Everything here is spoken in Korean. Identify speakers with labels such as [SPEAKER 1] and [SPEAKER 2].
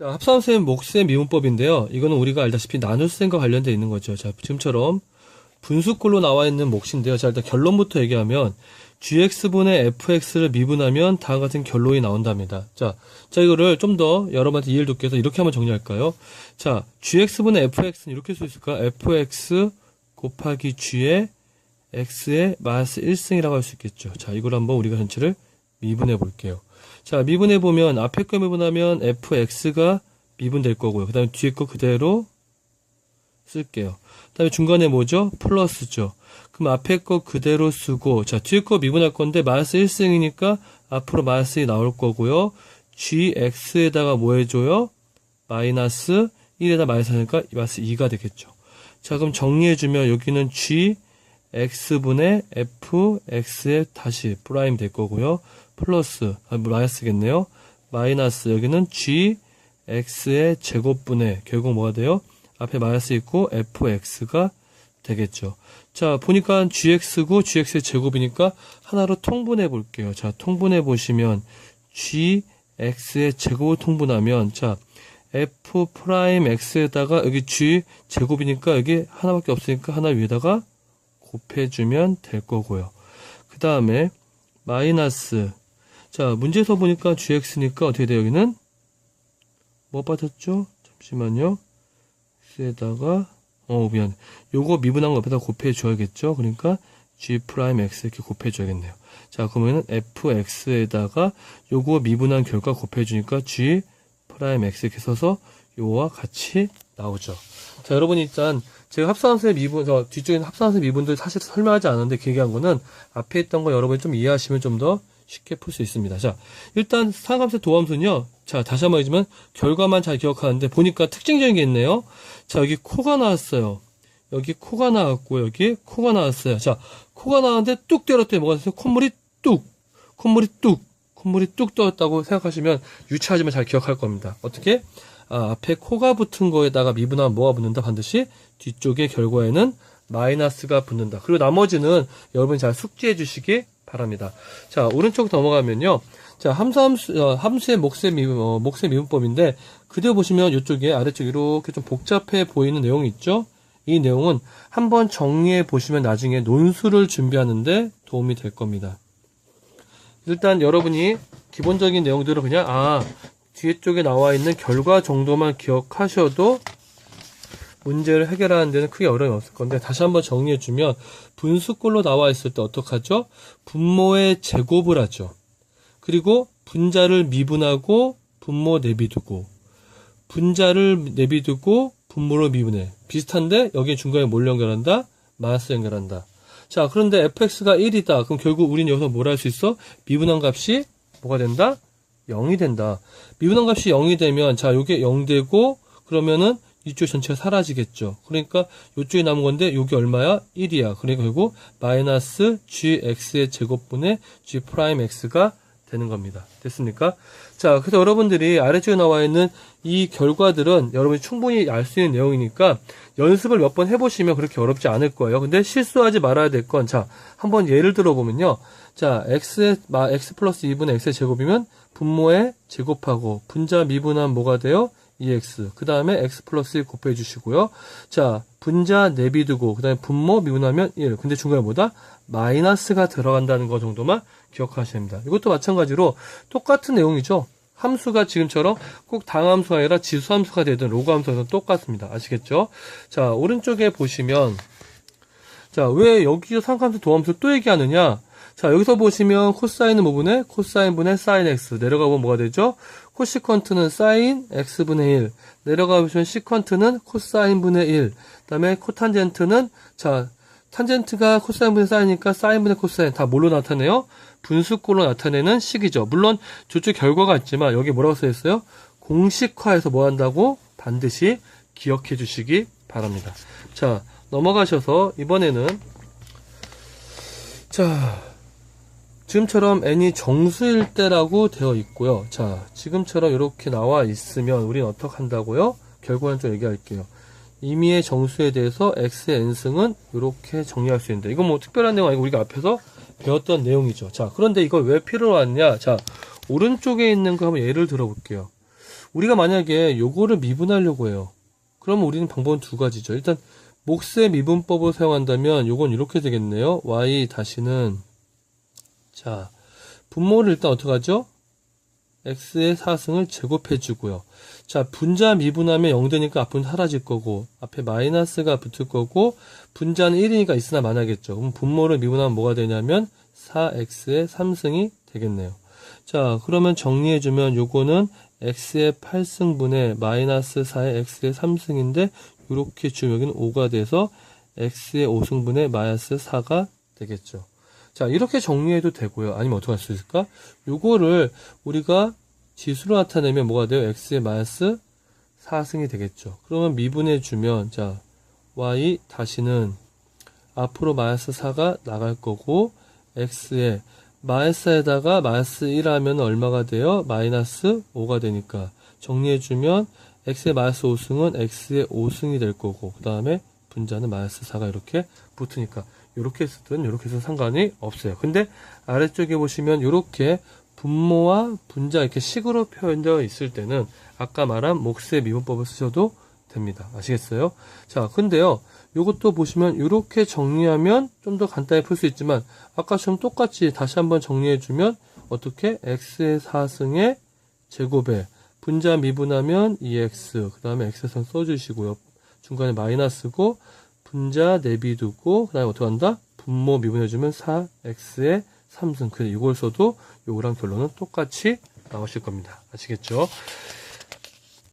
[SPEAKER 1] 자, 합산셈 목셈 미분법인데요. 이거는 우리가 알다시피 나눗셈과 관련되어 있는 거죠. 자, 지금처럼 분수꼴로 나와 있는 몫인데요. 자, 일단 결론부터 얘기하면 gx분의 fx를 미분하면 다음 같은 결론이 나온답니다. 자, 자 이거를 좀 더 여러분한테 이해를 돕기 위해서 이렇게 한번 정리할까요? 자, gx분의 fx는 이렇게 쓸 수 있을까? fx 곱하기 g의 x의 마이너스 1승이라고 할 수 있겠죠. 자, 이걸 한번 우리가 전체를 미분해 볼게요. 자, 미분해 보면 앞에 거 미분하면 fx가 미분될 거고요. 그 다음에 뒤에 거 그대로 쓸게요. 그 다음에 중간에 뭐죠? 플러스죠. 그럼 앞에 거 그대로 쓰고, 자, 뒤에 거 미분할 건데, 마이너스 1승이니까 앞으로 마이너스 1이 나올 거고요. gx에다가 뭐 해줘요? 마이너스 1에다 마이너스 하니까 마이너스 2가 되겠죠. 자, 그럼 정리해주면 여기는 g, x분의 fx에 다시 프라임 될 거고요. 플러스, 아, 마이너스겠네요. 마이너스, 여기는 g, x의 제곱분의, 결국 뭐가 돼요? 앞에 마이너스 있고 fx가 되겠죠. 자, 보니까 gx고 gx의 제곱이니까 하나로 통분해 볼게요. 자, 통분해 보시면 gx의 제곱을 통분하면 자, f 프라임 x에다가 여기 g 제곱이니까 여기 하나밖에 없으니까 하나 위에다가 곱해주면 될 거고요. 그 다음에 마이너스 자 문제에서 보니까 gx니까 어떻게 돼요 여기는? 뭐 빠졌죠? 잠시만요. x에다가 어 미안 요거 미분한 거 옆에다 곱해 줘야겠죠? 그러니까 g 프라임 x 이렇게 곱해 줘야겠네요. 자 그러면은 fx에다가 요거 미분한 결과 곱해 주니까 g 프라임 x 이렇게 써서 요거와 같이 나오죠. 자 여러분 일단 제가 합산함수의 미분 저 뒤쪽에 있는 합산함수의 미분들 사실 설명하지 않았는데 그 얘기한 거는 앞에 있던 거 여러분이 좀 이해하시면 좀 더 쉽게 풀 수 있습니다. 자, 일단 상함수 도함수는요. 자, 다시 한 번 얘기지만 결과만 잘 기억하는데 보니까 특징적인 게 있네요. 자, 여기 코가 나왔어요. 여기 코가 나왔고 여기 코가 나왔어요. 자, 코가 나왔는데 뚝 때렸더니 뭐가 됐어요? 콧물이 뚝. 콧물이 뚝. 콧물이 뚝 떠었다고 생각하시면 유치하지만 잘 기억할 겁니다. 어떻게? 아, 앞에 코가 붙은 거에다가 미분하면 뭐가 붙는다? 반드시 뒤쪽의 결과에는 마이너스가 붙는다. 그리고 나머지는 여러분이 잘 숙지해 주시기 바랍니다. 자, 오른쪽 넘어가면요. 자, 함수, 함수, 어, 함수의 목세 미분, 어, 목세 미분법인데, 그대로 보시면 이쪽에 아래쪽 이렇게 좀 복잡해 보이는 내용이 있죠? 이 내용은 한번 정리해 보시면 나중에 논술을 준비하는데 도움이 될 겁니다. 일단 여러분이 기본적인 내용들을 그냥, 아, 뒤에 쪽에 나와 있는 결과 정도만 기억하셔도 문제를 해결하는 데는 크게 어려움이 없을 건데 다시 한번 정리해 주면 분수꼴로 나와 있을 때 어떡하죠? 분모의 제곱을 하죠. 그리고 분자를 미분하고 분모 내비두고 분자를 내비두고 분모를 미분해. 비슷한데 여기 중간에 뭘 연결한다? 마이너스 연결한다. 자, 그런데 fx가 1이다. 그럼 결국 우리는 여기서 뭘 할 수 있어? 미분한 값이 뭐가 된다? 0이 된다. 미분한 값이 0이 되면 자, 요게 0 되고 그러면은 이쪽 전체가 사라지겠죠. 그러니까 이쪽에 남은 건데 이게 얼마야? 1이야. 그러니까 결국 마이너스 gx의 제곱분의 g 프라임 x가 되는 겁니다. 됐습니까? 자, 그래서 여러분들이 아래쪽에 나와 있는 이 결과들은 여러분이 충분히 알 수 있는 내용이니까 연습을 몇 번 해보시면 그렇게 어렵지 않을 거예요. 근데 실수하지 말아야 될 건, 자, 한번 예를 들어보면요. 자, x, x 플러스 2분의 x의 제곱이면 분모에 제곱하고 분자 미분하면 뭐가 돼요? 2x. 그 다음에 x 플러스 1 곱해 주시고요. 자, 분자 내비두고, 그 다음에 분모 미분하면 1. 근데 중간에 뭐다? 마이너스가 들어간다는 거 정도만 기억하셔야 됩니다. 이것도 마찬가지로 똑같은 내용이죠. 함수가 지금처럼 꼭 당함수가 아니라 지수함수가 되든 로그함수가 똑같습니다. 아시겠죠? 자, 오른쪽에 보시면, 자, 왜 여기서 상함수 도함수 또 얘기하느냐? 자, 여기서 보시면 코사인은 뭐분의 코사인 분의 사인 x. 내려가 보면 뭐가 되죠? 코시컨트는 사인 x분의 1. 내려가 보시면 시컨트는 코사인분의 1. 그 다음에 코탄젠트는, 자, 탄젠트가 코사인분의 사인이니까 사인분의 코사인. 다 뭘로 나타내요? 분수꼴로 나타내는 식이죠. 물론 저쪽 결과가 있지만 여기 뭐라고 써 있어요? 공식화해서 뭐 한다고 반드시 기억해 주시기 바랍니다. 자, 넘어가셔서 이번에는 자, 지금처럼 n이 정수일 때라고 되어 있고요. 자, 지금처럼 이렇게 나와 있으면 우리는 어떻게 한다고요? 결과는 좀 얘기할게요. 임의의 정수에 대해서 x의 n승은 이렇게 정리할 수 있는데 이건 뭐 특별한 내용 아니고 우리가 앞에서 배웠던 내용이죠. 자, 그런데 이걸 왜 필요로 하느냐? 자, 오른쪽에 있는 거 한번 예를 들어볼게요. 우리가 만약에 요거를 미분하려고 해요. 그러면 우리는 방법은 두 가지죠. 일단 몫의 미분법을 사용한다면 요건 이렇게 되겠네요. y 다시는 자 분모를 일단 어떻게 하죠? x의 4승을 제곱해 주고요. 자 분자 미분하면 0 되니까 앞은 사라질 거고 앞에 마이너스가 붙을 거고 분자는 1이니까 있으나 마나겠죠. 그럼 분모를 미분하면 뭐가 되냐면 4x의 3승이 되겠네요. 자 그러면 정리해 주면 요거는 x의 8승분의 마이너스 4의 x의 3승인데 이렇게 주면 여기는 5가 돼서 x의 5승분의 마이너스 4가 되겠죠. 자, 이렇게 정리해도 되고요. 아니면 어떻게 할 수 있을까? 요거를 우리가 지수로 나타내면 뭐가 돼요? x의 마이너스 4승이 되겠죠. 그러면 미분해 주면, 자, y 다시는 앞으로 마이너스 4가 나갈 거고, x의 마이너스에다가 마이너스 1 하면 얼마가 돼요? 마이너스 5가 되니까. 정리해 주면, x의 마이너스 5승은 x의 5승이 될 거고, 그 다음에 분자는 마이너스 4가 이렇게 붙으니까. 이렇게 쓰든 이렇게 써도 상관이 없어요. 근데 아래쪽에 보시면 이렇게 분모와 분자 이렇게 식으로 표현되어 있을 때는 아까 말한 몫의 미분법을 쓰셔도 됩니다. 아시겠어요? 자, 근데요. 이것도 보시면 이렇게 정리하면 좀 더 간단히 풀 수 있지만 아까처럼 똑같이 다시 한번 정리해 주면 어떻게 x의 4승의 제곱에 분자 미분하면 2x 그 다음에 x선 써주시고요. 중간에 마이너스고 분자 내비두고 그 다음에 어떻게 한다? 분모 미분해주면 4x의 3승. 그래서 이걸 써도 요거랑 결론은 똑같이 나오실 겁니다. 아시겠죠?